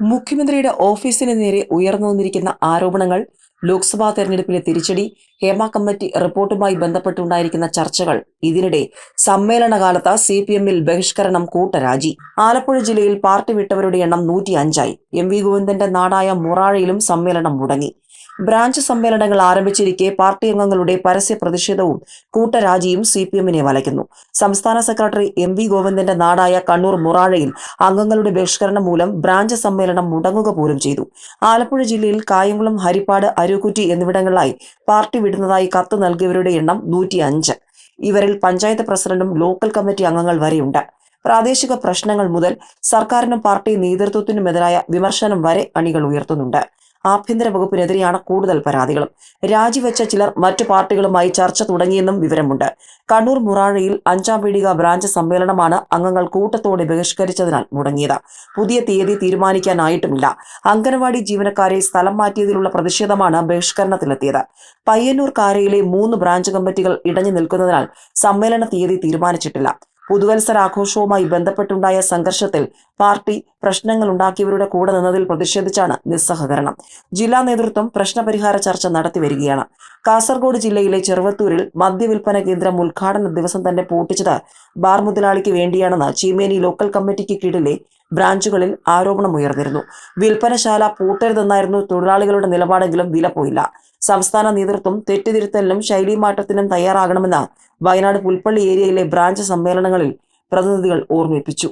മുഖ്യമന്ത്രിയുടെ ഓഫീസിന് നേരെ ഉയർന്നു വന്നിരിക്കുന്ന ആരോപണങ്ങൾ ലോക്സഭാ തെരഞ്ഞെടുപ്പിലെ തിരിച്ചടി ഹേമ കമ്മിറ്റി റിപ്പോർട്ടുമായി ബന്ധപ്പെട്ടുണ്ടായിരിക്കുന്ന ചർച്ചകൾ ഇതിനിടെ സമ്മേളനകാലത്ത് സി പി എമ്മിൽ ബഹിഷ്കരണം കൂട്ടരാജി ആലപ്പുഴ ജില്ലയിൽ പാർട്ടി വിട്ടവരുടെ എണ്ണം നൂറ്റി അഞ്ചായി എം വി ഗോവിന്ദന്റെ നാടായ മുറാഴയിലും സമ്മേളനം മുടങ്ങി. ബ്രാഞ്ച് സമ്മേളനങ്ങൾ ആരംഭിച്ചിരിക്കെ പാർട്ടി അംഗങ്ങളുടെ പരസ്യ പ്രതിഷേധവും കൂട്ടരാജിയും സി പി എമ്മിനെ വലയ്ക്കുന്നു. സംസ്ഥാന സെക്രട്ടറി എം വി ഗോവിന്ദന്റെ നാടായ കണ്ണൂർ മുറാഴയിൽ അംഗങ്ങളുടെ ബഹിഷ്കരണം മൂലം ബ്രാഞ്ച് സമ്മേളനം മുടങ്ങുക പോലും ചെയ്തു. ആലപ്പുഴ ജില്ലയിൽ കായംകുളം ഹരിപ്പാട് അരുക്കുറ്റി എന്നിവിടങ്ങളിലായി പാർട്ടി വിടുന്നതായി കത്ത് നൽകിയവരുടെ എണ്ണം നൂറ്റി അഞ്ച് ഇവരിൽ പഞ്ചായത്ത് പ്രസിഡന്റും ലോക്കൽ കമ്മിറ്റി അംഗങ്ങൾ വരെയുണ്ട്. പ്രാദേശിക പ്രശ്നങ്ങൾ മുതൽ സർക്കാരിനും പാർട്ടി നേതൃത്വത്തിനുമെതിരായ വിമർശനം വരെ അണികൾ ഉയർത്തുന്നുണ്ട്. ആഭ്യന്തര വകുപ്പിനെതിരെയാണ് കൂടുതൽ പരാതികളും. രാജിവെച്ച ചിലർ മറ്റു പാർട്ടികളുമായി ചർച്ച തുടങ്ങിയെന്നും വിവരമുണ്ട്. കണ്ണൂർ മുറാഴയിൽ അഞ്ചാം പീടിക ബ്രാഞ്ച് സമ്മേളനമാണ് അംഗങ്ങൾ കൂട്ടത്തോടെ ബഹിഷ്കരിച്ചതിനാൽ മുടങ്ങിയത്. പുതിയ തീയതി തീരുമാനിക്കാനായിട്ടുമില്ല. അംഗനവാടി ജീവനക്കാരെ സ്ഥലം മാറ്റിയതിലുള്ള പ്രതിഷേധമാണ് ബഹിഷ്കരണത്തിലെത്തിയത്. പയ്യന്നൂർ കാരയിലെ മൂന്ന് ബ്രാഞ്ച് കമ്മിറ്റികൾ ഇടഞ്ഞു നിൽക്കുന്നതിനാൽ സമ്മേളന തീയതി തീരുമാനിച്ചിട്ടില്ല. പുതുവത്സരാഘോഷവുമായി ബന്ധപ്പെട്ടുണ്ടായ സംഘർഷത്തിൽ പാർട്ടി പ്രശ്നങ്ങൾ ഉണ്ടാക്കിയവരുടെ കൂടെ നിന്നതിൽ പ്രതിഷേധിച്ചാണ് നിസ്സഹകരണം. ജില്ലാ നേതൃത്വം പ്രശ്നപരിഹാര ചർച്ച നടത്തിവരികയാണ് കാസർഗോഡ് ജില്ലയിലെ ചെറുവത്തൂരിൽ മദ്യവിൽപ്പന കേന്ദ്രം ഉദ്ഘാടന ദിവസം തന്നെ പൂട്ടിച്ചത് ബാർ മുതലാളിക്ക് വേണ്ടിയാണെന്ന് ചീമേനി ലോക്കൽ കമ്മിറ്റിക്ക് കീഴിലെ ബ്രാഞ്ചുകളിൽ ആരോപണമുയർന്നിരുന്നു വിൽപ്പനശാല പൂട്ടരുതെന്നായിരുന്നു തൊഴിലാളികളുടെ നിലപാടെങ്കിലും വില പോയില്ല. സംസ്ഥാന നേതൃത്വം തെറ്റുതിരുത്തലിനും ശൈലിമാറ്റത്തിനും തയ്യാറാകണമെന്ന് വയനാട് പുൽപ്പള്ളി ഏരിയയിലെ ബ്രാഞ്ച് സമ്മേളനങ്ങളിൽ പ്രതിനിധികൾ ഓർമ്മിപ്പിച്ചു.